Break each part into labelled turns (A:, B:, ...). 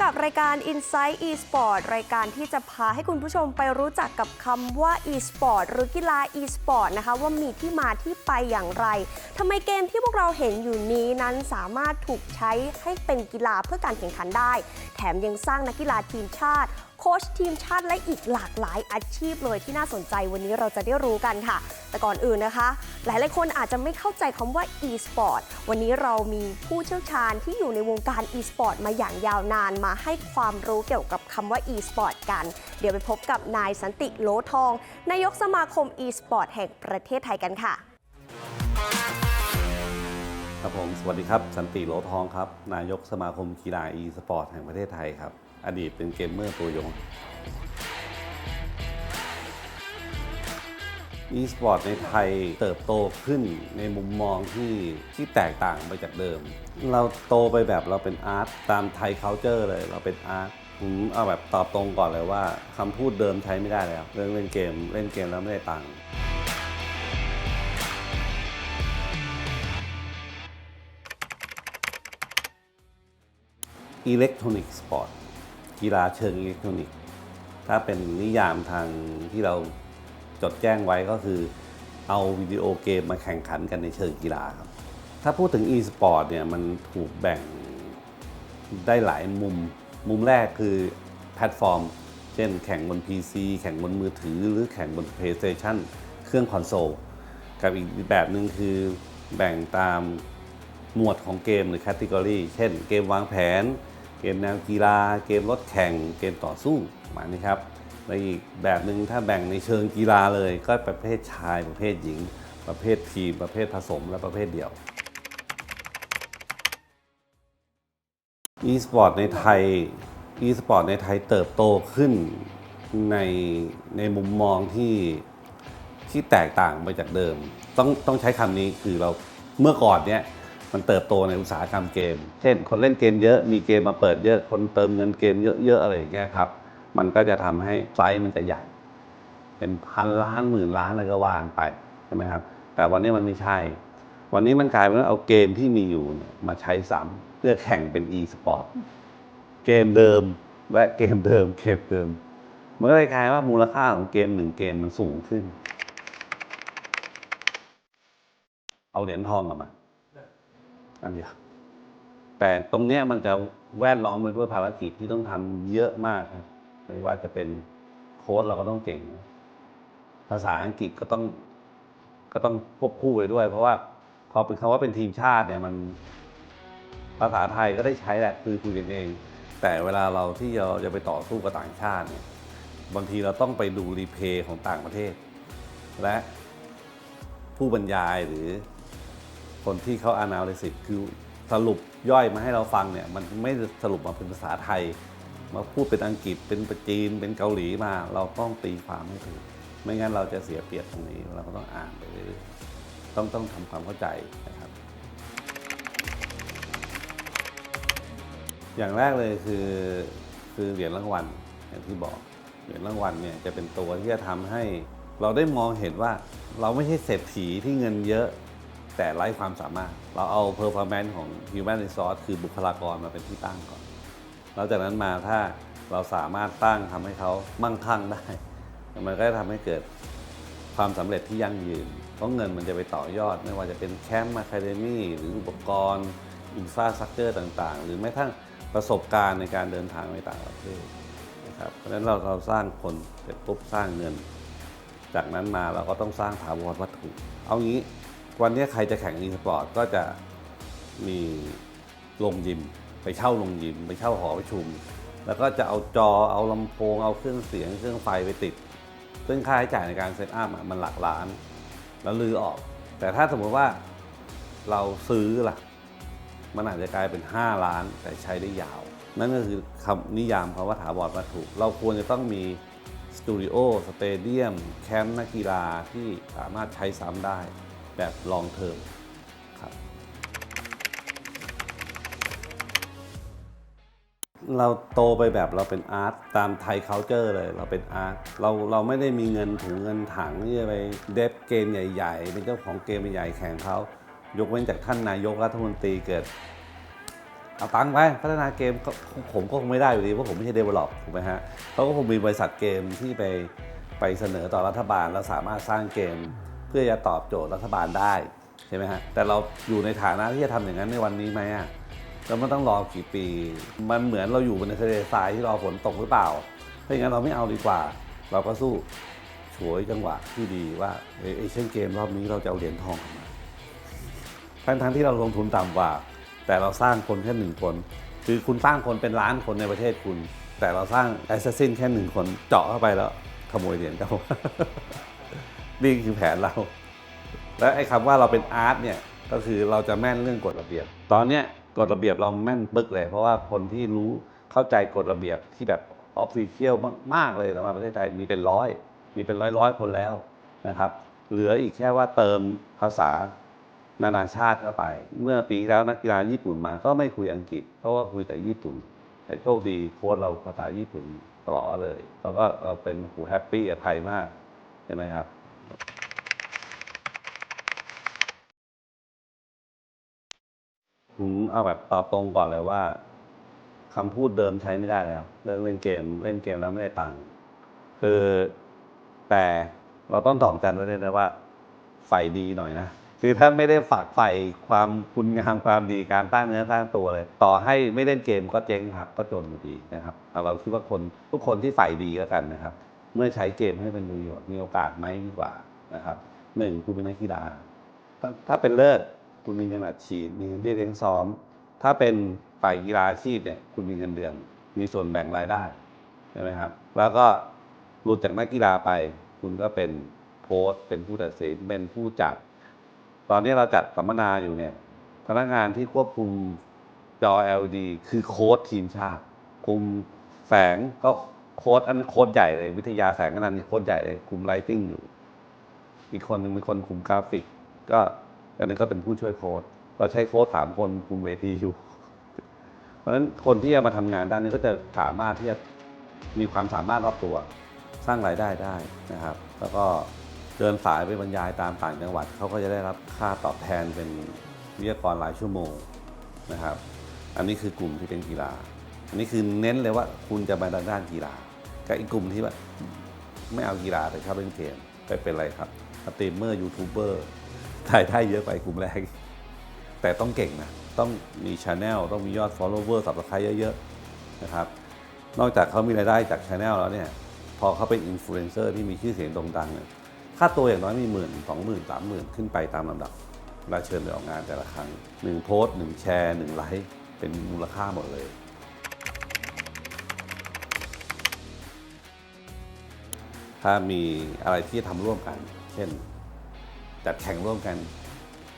A: กับรายการ Insight eSport รายการที่จะพาให้คุณผู้ชมไปรู้จักกับคำว่า eSport หรือกีฬา eSport นะคะว่ามีที่มาที่ไปอย่างไรทำไมเกมที่พวกเราเห็นอยู่นี้นั้นสามารถถูกใช้ให้เป็นกีฬาเพื่อการแข่งขันได้ แถมยังสร้างนักกีฬาทีมชาติ โค้ชทีมชาติและอีกหลากหลายอาชีพเลยที่น่าสนใจวันนี้เราจะได้รู้กันค่ะ แต่ก่อนอื่นนะคะหลายหลายๆคนอาจจะไม่เข้าใจคำว่า e-sport วันนี้เรามีผู้เชี่ยวชาญที่อยู่ในวงการ e-sport มาอย่างยาวนานมาให้ความรู้เกี่ยวกับคำว่า e-sport กัน เดี๋ยวไปพบกับนายสันติโลทอง นายกสมาคม e-sport แห่งประเทศไทยกันค่ะ
B: ครับผม สวัสดีครับ สันติโลทองครับ นายกสมาคมกีฬา e สปอร์ตแห่งประเทศไทยครับ อดีตเป็นเกมเมอร์ตัวยง e สปอร์ตในไทยเติบโตขึ้นในมุมมองที่ที่แตกต่างไปจากเดิม เราโตไปแบบเราเป็นอาร์ตตามไทยเคาเจอร์เลยเราเป็นอาร์ตผมเอาแบบตอบตรงก่อนเลยว่าคำพูดเดิมใช้ไม่ได้แล้ว เรื่องเล่นเกมเล่นเกมแล้วไม่ได้ตังค์อิเล็กทรอนิกส์สปอร์ต กีฬาเชิงอิเล็กทรอนิกส์ ถ้าเป็นนิยามทางที่เราจดแจ้งไว้ก็คือ เอาวิดีโอเกมมาแข่งขันกันในเชิงกีฬาครับ ถ้าพูดถึง e-sport เนี่ยมันถูกแบ่งได้หลายมุม มุมแรกคือแพลตฟอร์ม เช่นแข่งบน PC แข่งบนมือถือ หรือแข่งบน PlayStation เครื่องคอนโซล กับอีกแบบหนึ่งคือแบ่งตามหมวดของเกมหรือแคตตากรีเช่นเกมวางแผน เกมแนวกีฬา เกมรถแข่ง เกมต่อสู้ประมาณนี้ครับและอีกแบบหนึ่งถ้าแบ่งในเชิงกีฬาเลยก็ประเภทชายประเภทหญิง ประเภททีม ประเภทผสม และประเภทเดี่ยว e-sport ในไทย e-sport ในไทยเติบโตขึ้นในในมุมมองที่ที่แตกต่างไปจากเดิม ต้องต้องใช้คำนี้คือเราเมื่อก่อนเนี้ย มันเติบโตในอุตสาหกรรมเกม เช่น คนเล่นเกมเยอะมีเกมมาเปิดเยอะคนเติมเงินเกมเยอะๆอะไรอย่างเงี้ยครับ มันก็จะทำให้ไซส์มันจะใหญ่ เป็นพันล้านหมื่นล้านอะไรก็ว่านไปใช่ไหมครับ แต่วันนี้มันไม่ใช่ วันนี้มันกลายเป็นว่าเอาเกมที่มีอยู่มาใช้ซ้ำเพื่อแข่งเป็น e-sport เกมเดิมและเกมเดิมเกมเดิมมันก็เลยกลายว่ามูลค่าของเกมหนึ่งเกมมันสูงขึ้น เอาเหรียญทองกลับมา อันเดียวแต่ตรงเนี้ยมันจะแวดล้อมไปด้วยภารกิจที่ต้องทำเยอะมากครับไม่ว่าจะเป็นโค้ดเราก็ต้องเก่ง ภาษาอังกฤษก็ต้องก็ต้องควบคู่ไปด้วย เพราะว่าพอเป็นคำว่าเป็นทีมชาติเนี่ยมันภาษาไทยก็ได้ใช้แหละคือคุยกันเอง แต่เวลาเราที่เราจะไปต่อสู้กับต่างชาติเนี่ยบางทีเราต้องไปดูรีเพย์ของต่างประเทศ และผู้บรรยายหรือ คนที่เขา analysis คือสรุปย่อยมาให้เราฟังเนี่ยมันไม่สรุปมาเป็นภาษาไทย มาพูดเป็นอังกฤษเป็นปจีนเป็นเกาหลีมา เราต้องตีความให้ถูก ไม่งั้นเราจะเสียเปรียบตรงนี้เราก็ต้องอ่านไปเรื่อยๆต้องต้องทำความเข้าใจนะครับ อย่างแรกเลยคือคือเหรียญรางวัลอย่างที่บอกเหรียญรางวัลเนี่ยจะเป็นตัวที่จะทำให้ เราได้มองเห็นว่าเราไม่ใช่เศรษฐีที่เงินเยอะ แต่ไร้ความสามารถ เราเอา performance ของ human resource คือบุคลากรมาเป็นที่ตั้งก่อน แล้วจากนั้นมาถ้าเราสามารถตั้งทำให้เขามั่งคั่งได้ มันก็จะทำให้เกิดความสำเร็จที่ยั่งยืน เพราะเงินมันจะไปต่อยอด ไม่ว่าจะเป็นแคมป์อะคาเดมี่หรืออุปกรณ์อินฟราสตรักเจอร์ต่างๆ หรือแม้ทั่งประสบการณ์ในการเดินทางไปต่างประเทศนะครับเพราะฉะนั้นเราเราสร้างคนเสร็จปุ๊บสร้างเงิน จากนั้นมาเราก็ต้องสร้างถาวรวัตถุ เอางี้ วันนี้ใครจะแข่งอีสปอร์ตก็จะมีโรงยิม ไปเช่าโรงยิม ไปเช่าหอประชุม แล้วก็จะเอาจอเอาลำโพง เอาเครื่องเสียง เครื่องไฟไปติด ซึ่งค่าใช้จ่ายในการเซตอัพมันหลักล้าน แล้วลือออก แต่ถ้าสมมติว่าเราซื้อล่ะ มันอาจจะกลายเป็น 5 ล้านแต่ใช้ได้ยาว นั่นก็คือคำนิยามคำว่าถาวรวัตถุเราควรจะต้องมีสตูดิโอสเตเดียม แคมป์นักกีฬาที่สามารถใช้ซ้ำได้ แบบลองเทอมครับเราโตไปแบบเราเป็นอาร์ตตามไทยเคาน์เจอร์เลยเราเป็นอาร์ตเราเราไม่ได้มีเงินถุงเงินถังที่จะไปเดฟเกมใหญ่ๆ เป็นเจ้าของเกมใหญ่แข่งเขายกเว้นจากท่านนายกรัฐมนตรีเกิด เอาตังค์ไปพัฒนาเกมผมก็คงไม่ได้อยู่ดีเพราะผมไม่ใช่เดเวลลอปถูกไหมฮะเขาก็คงมีบริษัทเกมที่ไปไปเสนอต่อรัฐบาลแล้วสามารถสร้างเกม พื่อจะตอบโจทย์รัฐบาลได้ใช่ไหมฮะแต่เราอยู่ในฐานะที่จะทำอย่างนั้นในวันนี้ไหมอะแล้วมันต้องรอกี่ปี มันเหมือนเราอยู่บนทะเลทรายที่รอฝนตกหรือเปล่าถ้าอย่างนั้นเราไม่เอาดีกว่า เราก็สู้ฉวยจังหวะที่ดีว่าเอเอเชียนเกมรอบนี้เราจะเอาเหรียญทองมาทั้งทั้งที่เราลงทุนต่ำกว่า แต่เราสร้างคนแค่หนึ่งคน คือคุณสร้างคนเป็นล้านคนในประเทศคุณ แต่เราสร้างแอสซัสซินแค่หนึ่งคนเจาะเข้าไปแล้วขโมยเหรียญเขา นี่คือแผนเรา และไอ้คำว่าเราเป็นอาร์ตเนี่ยก็คือเราจะแม่นเรื่องกฎระเบียบ ตอนเนี้ยกฎระเบียบเราแม่นปึ๊กเลย เพราะว่าคนที่รู้เข้าใจกฎระเบียบที่แบบออฟฟิเชียลมาก ๆ เลยสำหรับประเทศไทยมีเป็นร้อย มีเป็นร้อยร้อยๆคนแล้วนะครับ เหลืออีกแค่ว่าเติมภาษานานาชาติเข้าไป เมื่อปีที่แล้วนักกีฬาญี่ปุ่นมาก็ไม่คุยอังกฤษ เพราะว่าคุยแต่ญี่ปุ่น แต่โชคดีโค้ชเราภาษาญี่ปุ่นตลอดเลย แล้วก็เราเป็นหูแฮปปี้กับไทยมากใช่ไหมครับ ผมเอาแบบตอบตรงก่อนเลยว่าคำพูดเดิมใช้ไม่ได้แล้วเรื่องเล่นเกมเล่นเกมแล้วไม่ได้ตังค์คือแต่เราต้องตอบกันไว้เลยนะว่าใฝ่ดีหน่อยนะคือถ้าไม่ได้ฝากใฝ่ความคุณงามความดีการตั้งเนื้อสร้างตัวเลย ต่อให้ไม่เล่นเกมก็เจ๊งครับก็จนอยู่ดีนะครับเอาเราคิดว่าคนทุกคนที่ใฝ่ดีก็กันนะครับ เมื่อใช้เกมให้เป็นประโยชน์มีโอกาสไหมดีกว่านะครับหนึ่งคุณเป็นนักกีฬาถ้าเป็นเลิศคุณมีเงินอัดฉีดมีเงินเบี้ยเลี้ยงซ้อม ถ้าเป็นฝ่ายกีฬาอาชีพเนี่ยคุณมีเงินเดือน มีส่วนแบ่งรายได้ใช่ไหมครับ แล้วก็หลุดจากนักกีฬาไป คุณก็เป็นโค้ชเป็นผู้ตัดสินเป็นผู้จัด ตอนนี้เราจัดสัมมนาอยู่เนี่ยพนักงานที่ควบคุมจอ LED คือโค้ชทีมชาติ คุมแสงก็ โค้ชอันโค้ชใหญ่เลย วิทยาแสงอันนั้นโค้ชใหญ่เลยคุมไลติ้งอยู่ อีกคนหนึ่งเป็นคนคุมกราฟิก ก็อันนึงก็เป็นผู้ช่วยโค้ดเราใช้โค้ดสามคนคุมเวทีอยู่ เพราะฉะนั้นคนที่จะมาทำงานด้านนี้ก็จะสามารถที่จะมีความสามารถรอบตัวสร้างรายได้ได้นะครับ แล้วก็เดินสายไปบรรยายตามต่างจังหวัดเขาก็จะได้รับค่าตอบแทนเป็นวิทยากรรายชั่วโมงนะครับ อันนี้คือกลุ่มที่เป็นกีฬา อันนี้คือเน้นเลยว่าคุณจะมาด้านกีฬา กับอีกกลุ่มที่แบบไม่เอากีฬาแต่ชอบเล่นเกมไปเป็นอะไรครับสตรีมเมอร์ยูทูบเบอร์ถ่ายได้เยอะไปกลุ่มแรก แต่ต้องเก่งนะ ต้องมีช anel ต้องมียอด follower สับสไครต์เยอะๆนะครับ นอกจากเขามีรายได้จากช anel แล้วเนี่ย พอเขาเป็นอินฟลูเอนเซอร์ที่มีชื่อเสียงโด่งดังเนี่ยค่าตัวอย่างน้อยมีหมื่นสองหมื่นสามหมื่นขึ้นไปตามลำดับเวลาเชิญไปออกงานแต่ละครั้งหนึ่งโพสต์หนึ่งแชร์หนึ่งไลค์เป็นมูลค่าหมดเลย ถ้ามีอะไรที่จะทำร่วมกัน เช่น จัดแข่งร่วมกัน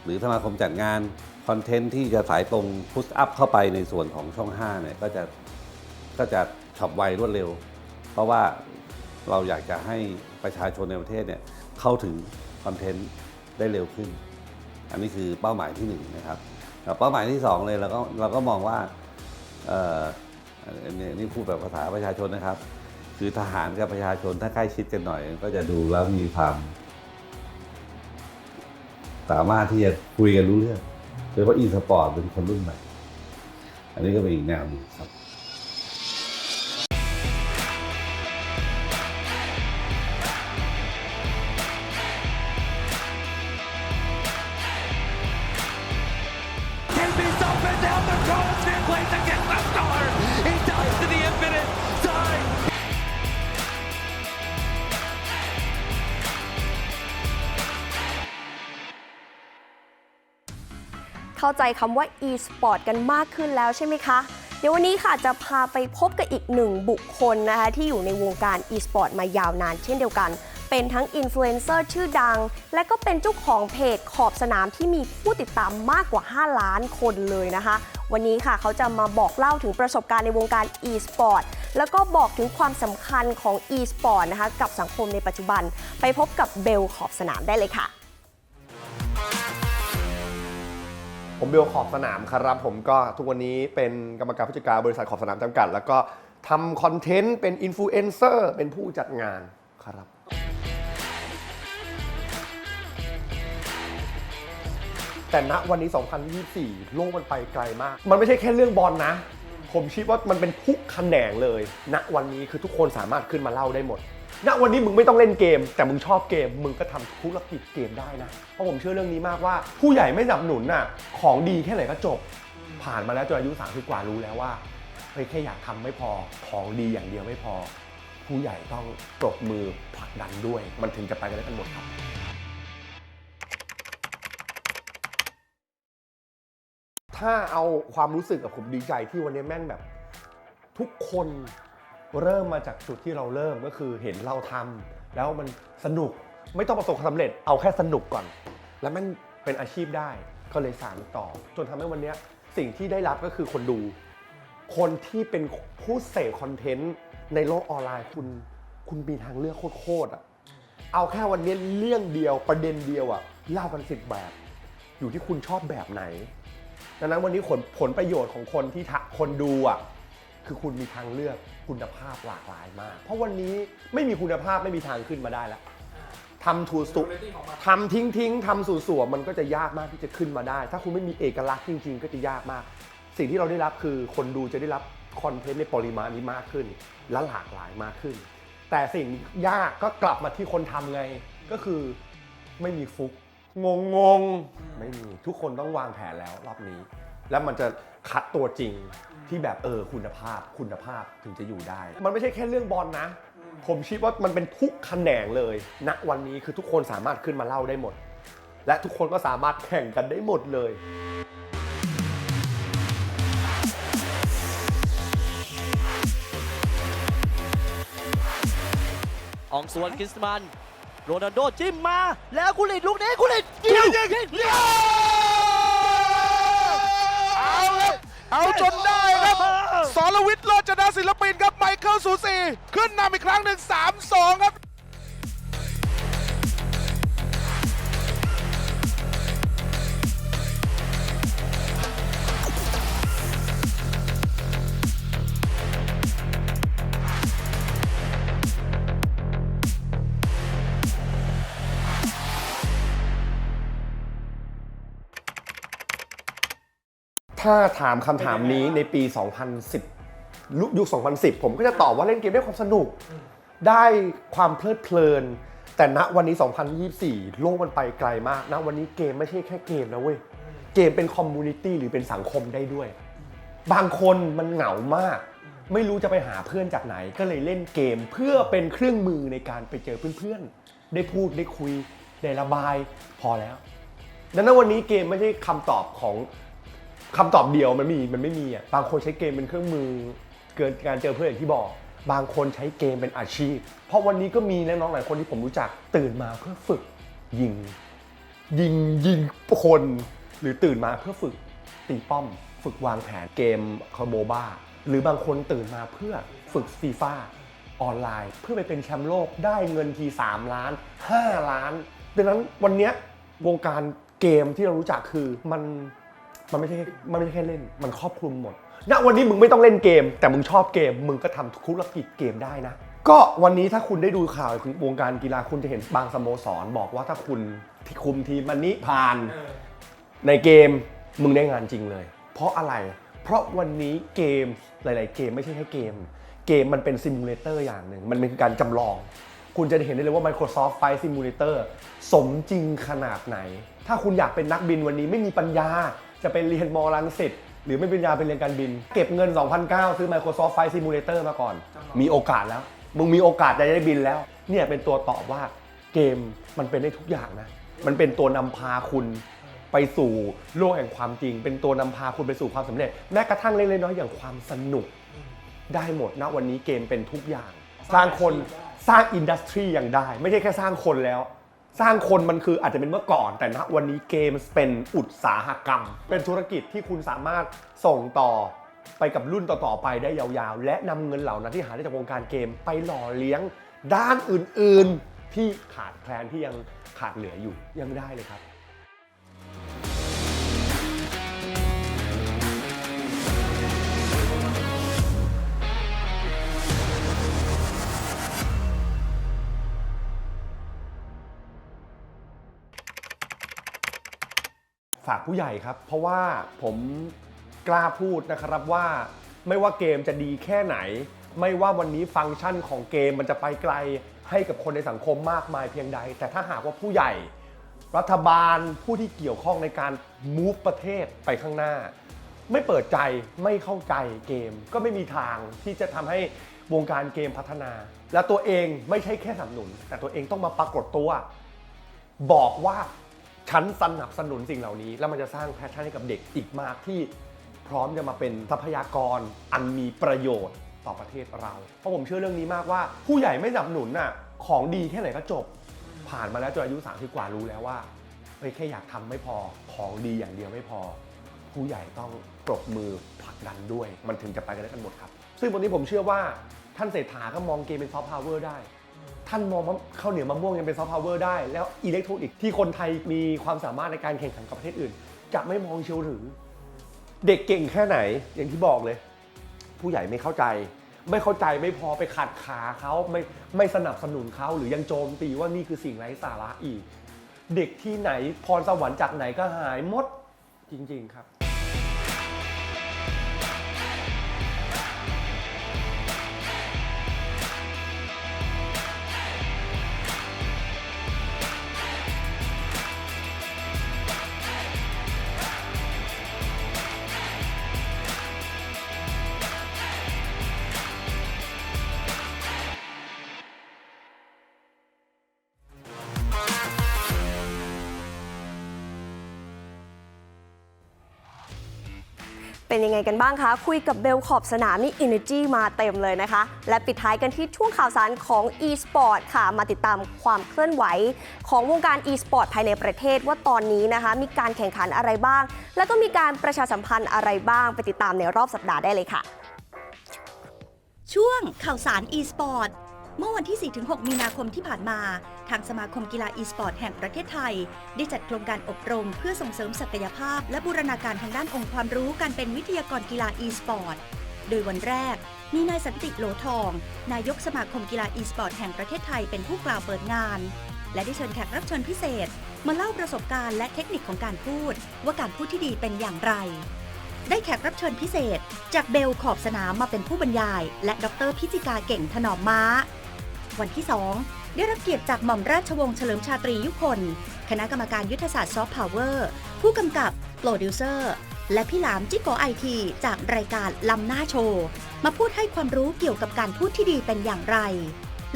B: หรือสมาคมจัดงานคอนเทนต์ที่จะสายตรงพุชอัพเข้าไปในส่วนของช่อง5เนี่ยก็จะก็จะฉับไวรวดเร็ว เพราะว่าเราอยากจะให้ประชาชนในประเทศเนี่ยเข้าถึงคอนเทนต์ได้เร็วขึ้น อันนี้คือเป้าหมายที่หนึ่งนะครับแล้วเป้าหมายที่สองเลยเราก็เราก็มองว่าเอ่อนนี่พูดแบบภาษาประชาชนนะครับ คือทหารกับประชาชนถ้าใกล้ชิดกันหน่อย ก็จะดูแล้วมีความสามารถที่จะคุยกันรู้เรื่องโดยเฉพาะอีสปอร์ตเป็นคนรุ่นใหม่ อันนี้ก็เป็นอีกแนวหนึ่งครับ
A: เข้าใจคำว่า e-sport กันมากขึ้นแล้วใช่ไหมคะ เดี๋ยววันนี้ค่ะจะพาไปพบกับอีกหนึ่งบุคคลนะคะที่อยู่ในวงการ e-sport มายาวนานเช่นเดียวกัน เป็นทั้งอินฟลูเอนเซอร์ชื่อดัง และก็เป็นเจ้าของเพจขอบสนามที่มีผู้ติดตามมากกว่า 5 ล้านคนเลยนะคะ วันนี้ค่ะเขาจะมาบอกเล่าถึงประสบการณ์ในวงการ e-sport แล้วก็บอกถึงความสำคัญของ e-sport นะคะกับสังคมในปัจจุบัน ไปพบกับเบลขอบสนามได้เลยค่ะ
C: ผมเบลขอบสนามครับผมก็ทุกวันนี้เป็นกรรมการผู้จัดการบริษัทขอบสนามจำกัด แล้วก็ทำคอนเทนต์เป็นอินฟลูเอนเซอร์เป็นผู้จัดงานครับแต่ณวันนี้ 2024 โลกมันไปไกลมาก มันไม่ใช่แค่เรื่องบอลนะผมคิดว่ามันเป็นทุกแขนงเลย ณวันนี้คือทุกคนสามารถขึ้นมาเล่าได้หมด ณวันนี้มึงไม่ต้องเล่นเกม แต่มึงชอบเกม มึงก็ทำธุรกิจเกมได้นะ เพราะผมเชื่อเรื่องนี้มากว่า ผู้ใหญ่ไม่สนับสนุนน่ะ ของดีแค่ไหนก็จบ ผ่านมาแล้วจนอายุ30กว่ารู้แล้วว่าเฮ้ยแค่อยากทำไม่พอ ของดีอย่างเดียวไม่พอ ผู้ใหญ่ต้องปรบมือผลักดันด้วย มันถึงจะไปกันได้กันหมดครับถ้าเอาความรู้สึกกับผมดีใจที่วันนี้แม่งแบบ ทุกคน เริ่มมาจากจุดที่เราเริ่มก็คือเห็นเราทำแล้วมันสนุกไม่ต้องประสบความสำเร็จเอาแค่สนุกก่อน แล้วมันเป็นอาชีพได้ก็เลยสานต่อ จนทำให้วันนี้สิ่งที่ได้รับก็คือคนดู คนที่เป็นผู้เสพคอนเทนต์ในโลกออนไลน์คุณคุณมีทางเลือกโคตรๆอะเอาแค่วันนี้เรื่องเดียวประเด็นเดียวอะเล่ากันสิบแบบ อยู่ที่คุณชอบแบบไหนดังนั้นวันนี้ผลผลประโยชน์ของคนที่ทคนดูอะ คือคุณมีทางเลือกคุณภาพหลากหลายมาก เพราะวันนี้ไม่มีคุณภาพไม่มีทางขึ้นมาได้แล้วทำถูสุทำทิ้งทิ้งๆทำสู่สัวมันก็จะยากมากที่จะขึ้นมาได้ ถ้าคุณไม่มีเอกลักษณ์จริง ๆ ก็จะยากมาก สิ่งที่เราได้รับคือคนดูจะได้รับคอนเทนต์ในปริมาณนี้มากขึ้น และหลากหลายมากขึ้น แต่สิ่งยากก็กลับมาที่คนทำไงก็คือไม่มีฟุกงงงๆไม่มีทุกคนต้องวางแผนแล้วรอบนี้ แล้วมันจะคัดตัวจริง ที่แบบเออคุณภาพคุณภาพถึงจะอยู่ได้ มันไม่ใช่แค่เรื่องบอลนะ ผมคิดว่ามันเป็นทุกแขนงเลยณวันนี้คือทุกคนสามารถขึ้นมาเล่าได้หมด และทุกคนก็สามารถแข่งกันได้หมดเลย
D: อองสวนกินสมันโรนัลโดจิ้มมา แล้วกุลิตลูกนี้กุลิตยิงยิงยิง
E: เอาครับเอาจนได้ครับ สรวิทย์โลจนศิลปินครับไมเคิลสูสีขึ้นนำอีกครั้งหนึ่ง3-2 ครับ
C: ถ้าถามคำถามนี้ในปี 2010ลุยุค 2010 ผมก็จะตอบว่าเล่นเกมได้ความสนุก ได้ความเพลิดเพลิน แต่ณวันนี้ 2024 โลกมันไปไกลมากณวันนี้เกมไม่ใช่แค่เกมนะเว้ย เกมเป็นคอมมูนิตี้หรือเป็นสังคมได้ด้วย บางคนมันเหงามาก ไม่รู้จะไปหาเพื่อนจากไหน ก็เลยเล่นเกมเพื่อเป็นเครื่องมือในการไปเจอเพื่อนๆ ได้พูดได้คุยได้ระบายพอแล้วดังนั้นวันนี้เกมไม่ใช่คำตอบของ คำตอบเดียวมันมีมันไม่มีอะบางคนใช้เกมเป็นเครื่องมือ เกินการเจอเพื่อนอย่างที่บอก บางคนใช้เกมเป็นอาชีพ เพราะวันนี้ก็มีน้องๆหลายคนที่ผมรู้จักตื่นมาเพื่อฝึกยิง ยิงยิงคนหรือตื่นมาเพื่อฝึกตีป้อม ฝึกวางแผนเกมคอมโบบ้าหรือบางคนตื่นมาเพื่อฝึกฟีฟ่าออนไลน์ เพื่อไปเป็นแชมป์โลกได้เงินที 3 ล้าน 5 ล้าน ดังนั้นวันนี้วงการเกมที่เรารู้จักคือมัน มันไม่ใช่มันไม่ใช่แค่เล่น มันครอบคลุมหมด ณ วันนี้มึงไม่ต้องเล่นเกม แต่มึงชอบเกม มึงก็ทำธุรกิจเกมได้นะ ก็วันนี้ถ้าคุณได้ดูข่าววงการกีฬาคุณจะเห็นบางสโมสร บอกว่าถ้าคุณที่คุมทีมมันนี้ผ่านในเกมมึงได้งานจริงเลย เพราะอะไร เพราะวันนี้เกมหลาย ๆ เกมไม่ใช่แค่เกม เกมมันเป็นซิมูเลเตอร์อย่างหนึ่ง มันเป็นการจำลอง คุณจะเห็นได้เลยว่า Microsoft Flight Simulator สมจริงขนาดไหน ถ้าคุณอยากเป็นนักบินวันนี้ไม่มีปัญญา จะไปเรียนมอลังสิตหรือไม่มีปัญญาไปเรียนการบิน เก็บเงิน2,009ซื้อ Microsoft Flight Simulator มาก่อน มีโอกาสแล้ว มึงมีโอกาสจะได้บินแล้ว เนี่ยเป็นตัวตอบว่าเกมมันเป็นได้ทุกอย่างนะ มันเป็นตัวนำพาคุณไปสู่โลกแห่งความจริง เป็นตัวนำพาคุณไปสู่ความสำเร็จ แม้กระทั่งเล็กๆน้อยๆอย่างความสนุก ได้หมดนะวันนี้เกมเป็นทุกอย่าง สร้างคนสร้างอินดัสทรีอย่างได้ ไม่ใช่แค่สร้างคนแล้ว สร้างคนมันคืออาจจะเป็นเมื่อก่อน แต่ณวันนี้เกมเป็นอุตสาหกรรม เป็นธุรกิจที่คุณสามารถส่งต่อไปกับรุ่นต่อๆไปได้ยาวๆ และนำเงินเหล่านั้นที่หาได้จากวงการเกมไปหล่อเลี้ยงด้านอื่นๆ ที่ขาดแคลนที่ยังขาดเหลืออยู่ยังได้เลยครับ ฝากผู้ใหญ่ครับ เพราะว่าผมกล้าพูดนะครับว่าไม่ว่าเกมจะดีแค่ไหน ไม่ว่าวันนี้ฟังก์ชันของเกมมันจะไปไกลให้กับคนในสังคมมากมายเพียงใด แต่ถ้าหากว่าผู้ใหญ่ รัฐบาลผู้ที่เกี่ยวข้องในการ move ประเทศไปข้างหน้า ไม่เปิดใจไม่เข้าใจเกม ก็ไม่มีทางที่จะทำให้วงการเกมพัฒนา และตัวเองไม่ใช่แค่สนับสนุน แต่ตัวเองต้องมาปรากฏตัว บอกว่า ฉันสนับสนุนสิ่งเหล่านี้ แล้วมันจะสร้างแพชชั่นให้กับเด็กอีกมากที่พร้อมจะมาเป็นทรัพยากรอันมีประโยชน์ต่อประเทศเรา เพราะผมเชื่อเรื่องนี้มากว่า ผู้ใหญ่ไม่สนับสนุนน่ะของดีแค่ไหนก็จบ ผ่านมาแล้วจนอายุ30กว่ารู้แล้วว่าเฮ้ยแค่อยากทำไม่พอของดีอย่างเดียวไม่พอ ผู้ใหญ่ต้องปรบมือผลักดันด้วย มันถึงจะไปกันได้กันหมดครับ ซึ่งวันนี้ผมเชื่อว่าท่านเศรษฐาก็มองเกมเป็นซอฟต์พาวเวอร์ได้ ท่านมองว่าข้าวเหนียวมะม่วงยังเป็นซอฟต์พาวเวอร์ได้ แล้วอิเล็กทรอนิกส์ที่คนไทยมีความสามารถในการแข่งขันกับประเทศอื่น จะไม่มองเชียวหรือเด็กเก่งแค่ไหนอย่างที่บอกเลย ผู้ใหญ่ไม่เข้าใจ ไม่เข้าใจไม่พอไปขัดขาเขาไม่ไม่สนับสนุนเขาหรือยังโจมตีว่านี่คือสิ่งไร้สาระอีก เด็กที่ไหนพรสวรรค์จากไหนก็หายหมดจริง ๆ ครับ
A: เป็นยังไงกันบ้างคะ คุยกับเบลขอบสนามนี่ Energy มาเต็มเลยนะคะ และปิดท้ายกันที่ช่วงข่าวสารของ e-sport ค่ะ มาติดตามความเคลื่อนไหว ของวงการ e-sport ภายในประเทศว่าตอนนี้นะคะ มีการแข่งขันอะไรบ้าง แล้วก็มีการประชาสัมพันธ์อะไรบ้าง ไปติดตามในรอบสัปดาห์ได้เลยค่ะ
F: ช่วงข่าวสาร e-sport เมื่อวันที่ 4-6 มีนาคมที่ผ่านมา ทางสมาคมกีฬา e-sport แห่งประเทศไทย ได้จัดโครงการอบรมเพื่อส่งเสริมศักยภาพ และบูรณาการทางด้านองค์ความรู้การเป็นวิทยากรกีฬา e-sport โดยวันแรก มีนายสันติโหลทอง นายกสมาคมกีฬา e-sport แห่งประเทศไทยเป็นผู้กล่าวเปิดงาน และได้เชิญแขกรับเชิญพิเศษ มาเล่าประสบการณ์และเทคนิคของการพูด ว่าการพูดที่ดีเป็นอย่างไรได้แขกรับเชิญพิเศษ จากเบลขอบสนามมาเป็นผู้บรรยาย และดรพิจิกาเก่งถนอมม้า วันที่ 2 ได้รับเกียรติจากหม่อมราชวงศ์เฉลิมชาตรียุคนคณะกรรมการยุทธศาสตร์ซอฟต์พาวเวอร์ผู้กำกับโปรดิวเซอร์และพี่หลามจิโกไอทีจากรายการลำหน้าโชว์มาพูดให้ความรู้เกี่ยวกับการพูดที่ดีเป็นอย่างไร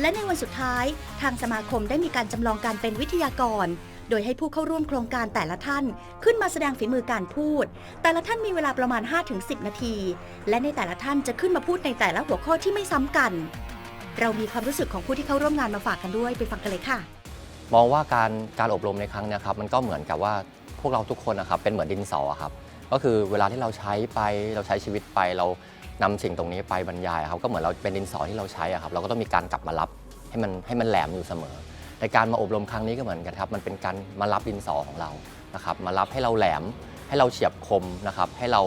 F: และในวันสุดท้าย ทางสมาคมได้มีการจำลองการเป็นวิทยากร โดยให้ผู้เข้าร่วมโครงการแต่ละท่าน ขึ้นมาแสดงฝีมือการพูด แต่ละท่านมีเวลาประมาณ 5-10 นาที และในแต่ละท่านจะขึ้นมาพูดในแต่ละหัวข้อที่ไม่ซ้ำกัน เรามีความรู้สึกของผู้ที่เข้าร่วมงานมาฝากกันด้วยไปฟังกันเลยค่ะ
G: มองว่าการการอบรมในครั้งเนี้ยครับมันก็เหมือนกับว่าพวกเราทุกคนนะครับเป็นเหมือนดินสอครับก็คือเวลาที่เราใช้ไปเราใช้ชีวิตไปเรานำสิ่งตรงนี้ไปบรรยายครับก็เหมือนเราเป็นดินสอที่เราใช้อะครับเราก็ต้องมีการกลับมารับให้มันให้มันแหลมอยู่เสมอ ในการมาอบรมครั้งนี้ก็เหมือนกันครับมันเป็นการมารับดินสอของเรานะครับมารับให้เราแหลมให้เราเฉียบคมนะครับให้เรา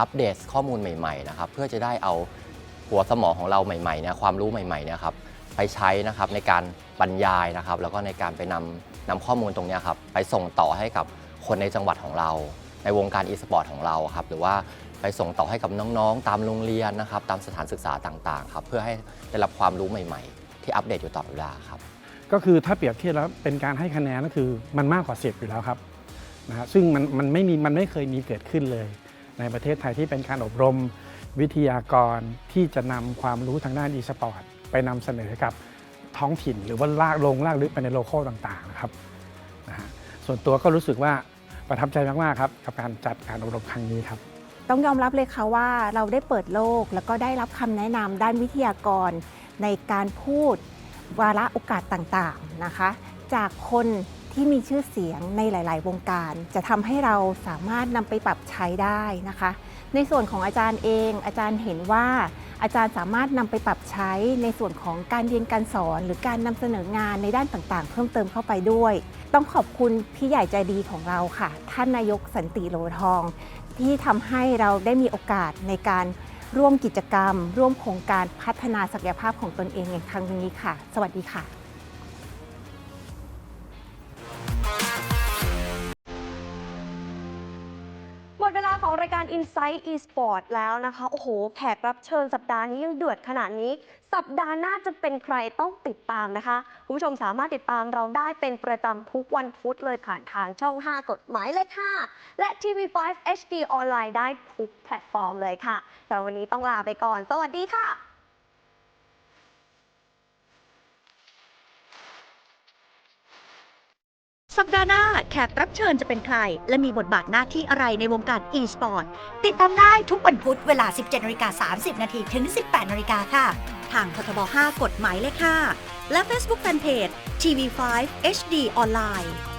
G: อัปเดตข้อมูลใหม่ๆนะครับเพื่อจะได้เอา หัวสมองของเราใหม่ๆเนี่ยความรู้ใหม่ๆเนี่ยครับไปใช้นะครับในการบรรยายนะครับ แล้วก็ในการไปนำนำข้อมูลตรงนี้ครับไปส่งต่อให้กับคนในจังหวัดของเรา ในวงการอีสปอร์ตของเราครับหรือว่าไปส่งต่อให้กับน้องๆ ตามโรงเรียนนะครับ ตามสถานศึกษาต่างๆครับเพื่อให้ได้รับความรู้ใหม่ ๆ ที่อัปเดตอยู่ตลอดเวลาครับ
H: ก็คือถ้าเปรียบเทียบแล้วเป็นการให้คะแนนก็คือมันมากกว่า 10 อยู่แล้วครับนะฮะซึ่งมันมันไม่มีมันไม่เคยมีเกิดขึ้นเลย ในประเทศไทยที่เป็นการอบรม วิทยากรที่จะนำความรู้ทางด้านอีสปอร์ตไปนำเสนอกับท้องถิ่น หรือว่าลากลงลากลึกไปในโลโก้ต่างๆนะครับนะฮะส่วนตัวก็รู้สึกว่าประทับใจมากๆครับกับการจัดการอบรมครั้งนี้ครับ
I: ต้องยอมรับเลยค่ะว่าเราได้เปิดโลก แล้วก็ได้รับคำแนะนำด้านวิทยากรในการพูดวาระโอกาสต่างๆนะคะ จากคนที่มีชื่อเสียงในหลาย ๆ วงการ จะทำให้เราสามารถนำไปปรับใช้ได้นะคะ ในส่วนของอาจารย์เอง อาจารย์เห็นว่าอาจารย์สามารถนำไปปรับใช้ในส่วนของการเรียนการสอน หรือการนำเสนองานในด้านต่างๆ เพิ่มเติมเข้าไปด้วย ต้องขอบคุณพี่ใหญ่ใจดีของเราค่ะ ท่านนายกสันติโลทอง ที่ทำให้เราได้มีโอกาสในการร่วมกิจกรรม ร่วมโครงการพัฒนาศักยภาพของตนเองในครั้งนี้ค่ะ สวัสดีค่ะ
A: ของรายการ Insight eSport แล้วนะคะ โอ้โห แขกรับเชิญสัปดาห์นี้ยังเดือดขนาดนี้ สัปดาห์หน้าจะเป็นใครต้องติดตามนะคะ คุณผู้ชมสามารถติดตามเราได้เป็นประจำทุกวันพุธเลยผ่านทางช่อง 5 กฎหมายเลข5และ TV5 HD ออนไลน์ได้ทุกแพลตฟอร์มเลยค่ะแต่วันนี้ต้องลาไปก่อน สวัสดีค่ะ
F: สัปดาห์หน้าแขกรับเชิญจะเป็นใคร และมีบทบาทหน้าที่อะไรในวงการ e-sport ติดตามได้ทุกวันพุธเวลา 17นาฬิกา30 นาทีถึง 18นาฬิกาค่ะ ทางททบ 5 กฎหมายเลข5และ Facebook Fanpage TV5 HD ออนไลน์